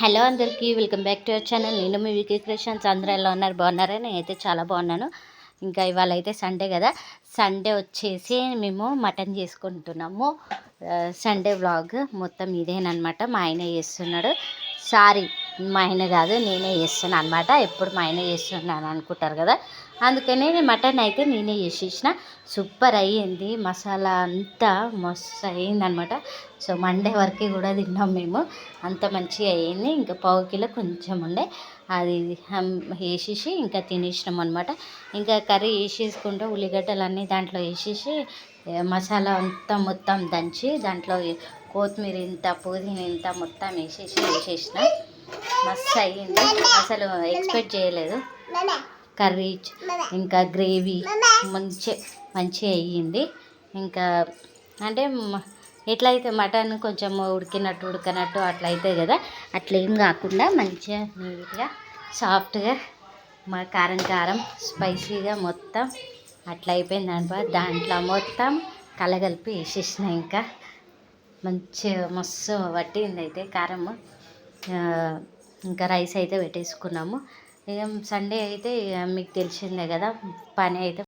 Hello అందరికీ welcome back to our channel. నేను మీ వికీ క్రిషన్స్ అందరూ ఎలా ఉన్నారు? బాగున్నారా? నేనైతే చాలా బాగున్నాను. ఇంకా ఇవాళ అయితే సండే కదా. సండే వచ్చేసి మేము మటన్ చేసుకుంటున్నాము. సండే వ్లాగ్ మొత్తం ఇదేనమాట మా ఆయన చేస్తున్నాడు. సారీ మా ఆయన కాదు నేనే చేస్తాను అనమాట ఎప్పుడు మా ఆయన చేస్తున్నాను అనుకుంటారు కదా. అందుకనే మటన్ అయితే నేనే చేసేసిన సూపర్ అయ్యింది. మసాలా అంతా మస్తు అయ్యిందనమాట సో మండే వరకు కూడా తిన్నాం మేము. అంత మంచిగా అయ్యింది. ఇంకా పావు కిలో కొంచెం ఉండే. అది వేసేసి ఇంకా తినేసినాం అనమాట ఇంకా కర్రీ వేసేసుకుంటే ఉల్లిగడ్డలు అన్నీ దాంట్లో వేసేసి మసాలా అంతా మొత్తం దంచి దాంట్లో కొత్తిమీర ఇంత పుదీనా ఇంత మొత్తం వేసేసి వేసేసిన. మస్తు అయ్యింది అసలు ఎక్స్పెక్ట్ చేయలేదు. కర్రీ ఇంకా గ్రేవీ మంచి మంచిగా అయ్యింది. ఇంకా అంటే ఎట్లయితే మటన్ కొంచెం ఉడికినట్టు ఉడకనట్టు అట్లా అవుతుంది కదా అట్లా ఏం కాకుండా మంచిగా నీట్గా సాఫ్ట్గా మా కారం కారం స్పైసీగా మొత్తం అట్లా అయిపోయింది అనమాట దాంట్లో మొత్తం కలగలిపి వేసేసిన ఇంకా. మంచిగా మస్తు పట్టింది అయితే కారము ఇంకా రైస్ అయితే పెట్టేసుకున్నాము. ఇక సండే అయితే ఇక మీకు తెలిసిందే కదా పని అయితే